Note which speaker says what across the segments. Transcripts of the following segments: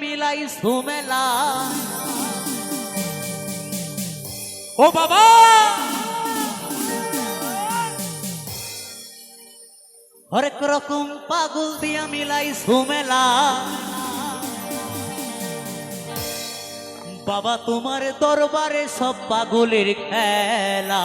Speaker 1: মিলাই সুমেলা ও বাবা! হরেক রকম পাগল দিয়া মিলাই সুমেলা বাবা তোমার দরবারে সব পাগলের খেলা।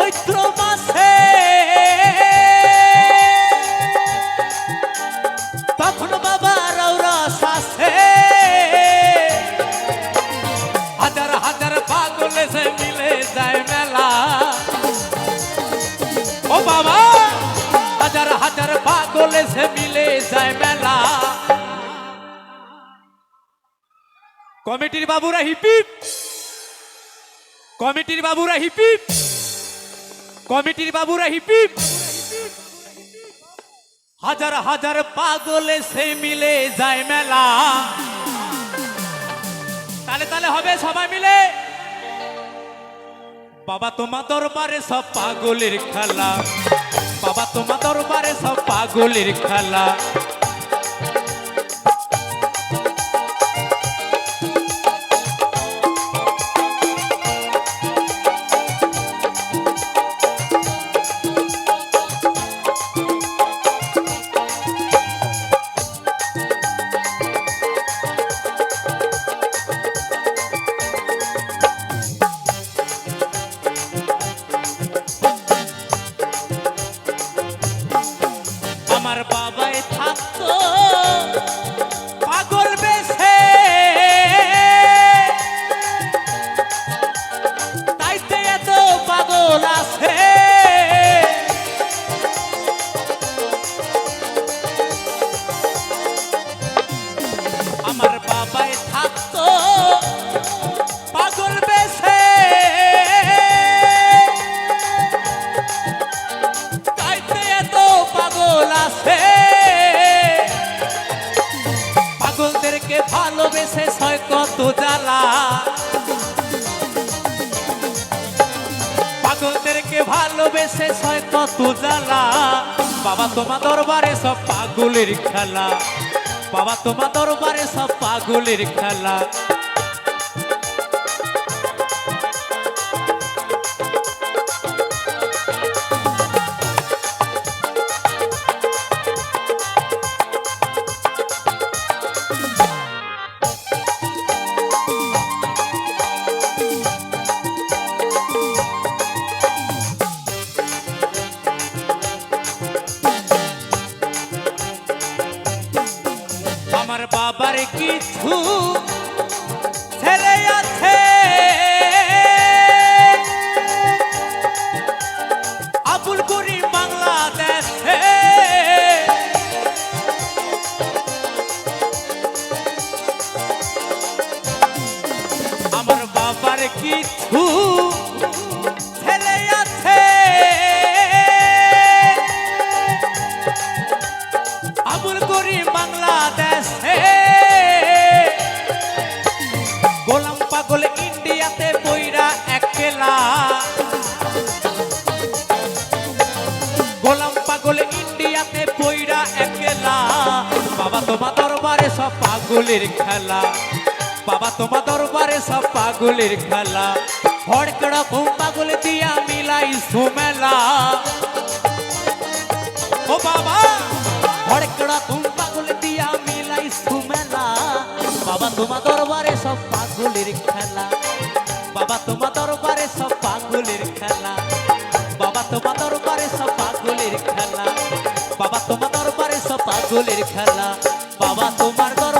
Speaker 1: চৈত্র মাসে। তখন বাবা রৌরা শাসে। হাজার হাজার পাগল সে মিলে যায় মেলা। ও বাবা, হাজার হাজার পাগল সে মিলে যায় মেলা। কমিটির বাবুরা হিপিপ। কমিটির বাবুরা হিপিপ। কমিটির বাবুরা হিপি হাজার হাজার পাগলে সে মিলে যায় মেলা। তালে তালে হবে সবাই মিলে। বাবা তোমার দরবারে সব পাগলের খেলা। বাবা তোমার দরবারে সব পাগলের খেলা। ভালোবেসে সয় কত জ্বালা। বাবা তোমার দরবারে সব পাগলের খেলা। বাবা তোমার দরবারে সব পাগলের খেলা। আমার বাবার কিছু ছেলে আছে। পাগলের খেলা। বাবা, তোমার দরবারে সব পাগলের খেলা। হড়কড়া ঘুম পাগল দিয়া মিলাই সুমেলা। ও বাবা হড়কড়া ঘুম পাগল দিয়া মিলাই সুমেলা। বাবা, তোমার দরবারে সব পাগলের খেলা। বাবা, তোমার দরবারে সব পাগলের খেলা। বাবা, তোমার দরবারে সব পাগলের খেলা। বাবা, তোমার দরবারে সব পাগলের খেলা। বাবা, তোমার দরবারে